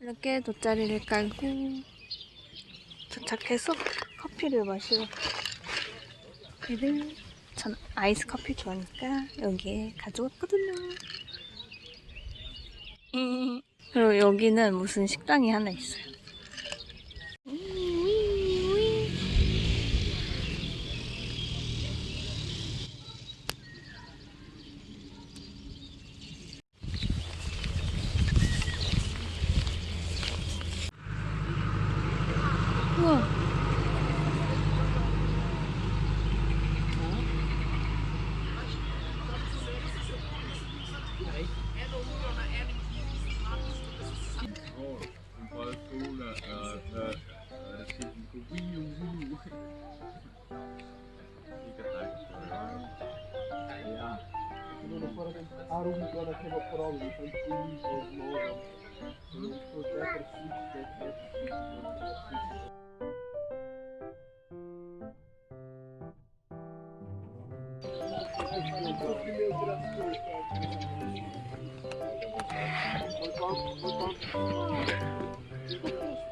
이렇게 돗자리를 깔고 도착해서 커피를 마시러 얘를 전 아이스 커피 좋아하니까 여기에 가져왔거든요. 그리고 여기는 무슨 식당이 하나 있어요. arungada kema problem som polis och någon. Men så därför fortsätter jag fortsätter.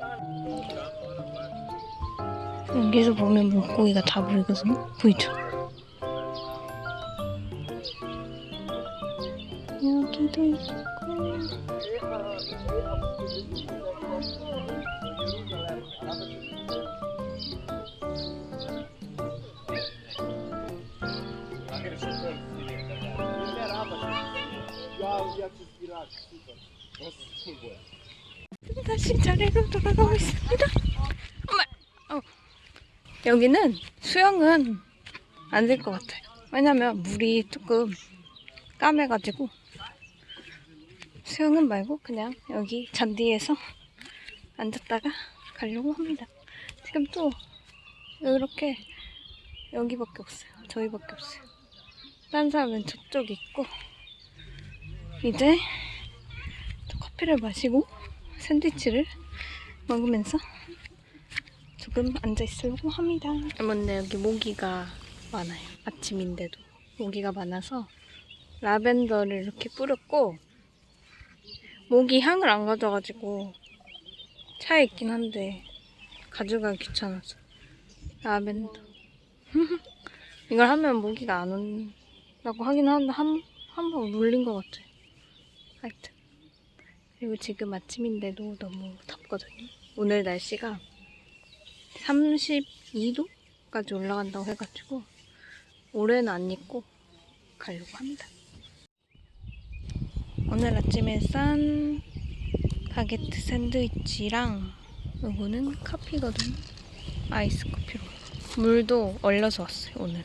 Thank you. 여기서 보면 물고기가 다 보이거든요. 보이죠? 여기도 있고. 다시 자리로 돌아가고 있습니다. 여기는 수영은 안 될 것 같아요. 왜냐면 물이 조금 까매가지고 수영은 말고 그냥 여기 잔디에서 앉았다가 가려고 합니다. 지금 또 이렇게 여기밖에 없어요. 저희밖에 없어요. 딴 사람은 저쪽 있고 이제 또 커피를 마시고 샌드위치를 먹으면서 조금 앉아 있으려고 합니다. 근데 여기 모기가 많아요. 아침인데도 모기가 많아서 라벤더를 이렇게 뿌렸고 모기 향을 안 가져가지고 차에 있긴 한데 가져가기 귀찮아서 라벤더 이걸 하면 모기가 안 온다고 하긴 하는데 한 한 번 물린 것 같아요. 하여튼 그리고 지금 아침인데도 너무 덥거든요. 오늘 날씨가 32도까지 올라간다고 해가지고 올해는 안 입고 가려고 합니다. 오늘 아침에 싼 바게트 샌드위치랑 요거는 커피거든요. 아이스 커피로. 물도 얼려서 왔어요, 오늘은.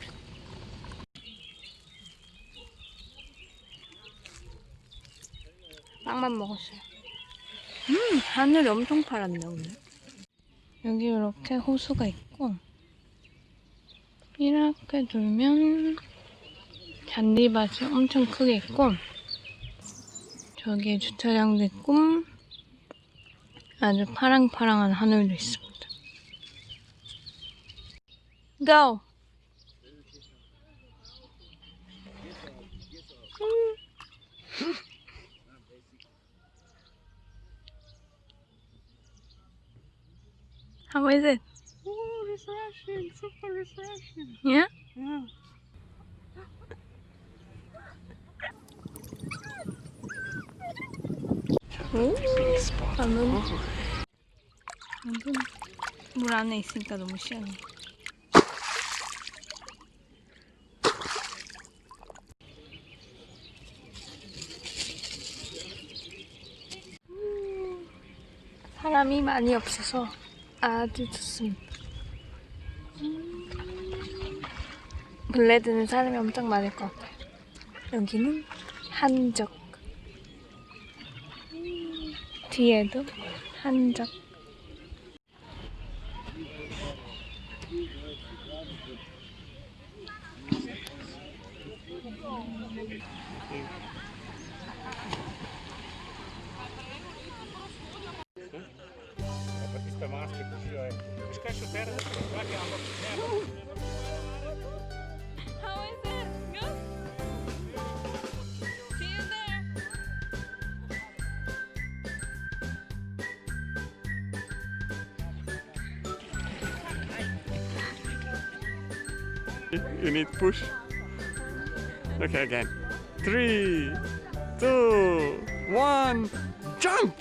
빵만 먹었어요. 음, 하늘이 엄청 파랗네, 오늘. 여기 이렇게 호수가 있고, 이렇게 돌면 잔디밭이 엄청 크게 있고, 저기에 주차장도 있고, 아주 파랑파랑한 하늘도 있습니다. Go! How is it? Oh, refreshing, super refreshing. Yeah? Yeah. 오, 나는 완전 물 안에 있으니까 너무 시원해. 음, 사람이 많이 없어서 아주 좋습니다. 음, 블레드는 사람이 엄청 많을 것 같아요. 여기는 한적. 뒤에도 한적. You need push. Okay, again. Three, two, one, jump!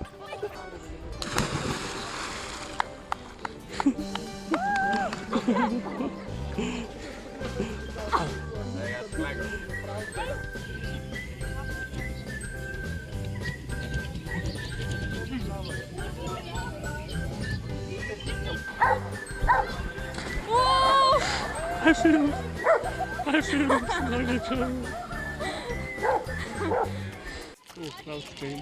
Her şey olmuş. Her şey olmuş. Bunlar geçiyor. Oh, ben tutayım.